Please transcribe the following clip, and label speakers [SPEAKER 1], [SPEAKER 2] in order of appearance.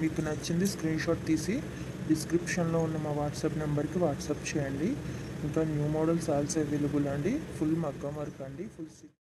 [SPEAKER 1] మీకు నచ్చింది స్క్రీన్షాట్ తీసి డిస్క్రిప్షన్లో ఉన్న మా వాట్సాప్ నెంబర్కి వాట్సాప్ చేయండి. ఇంకా న్యూ మోడల్స్ ఆల్సో అవైలబుల్ అండి. ఫుల్ మగ్గం వర్క్ అండి. ఫుల్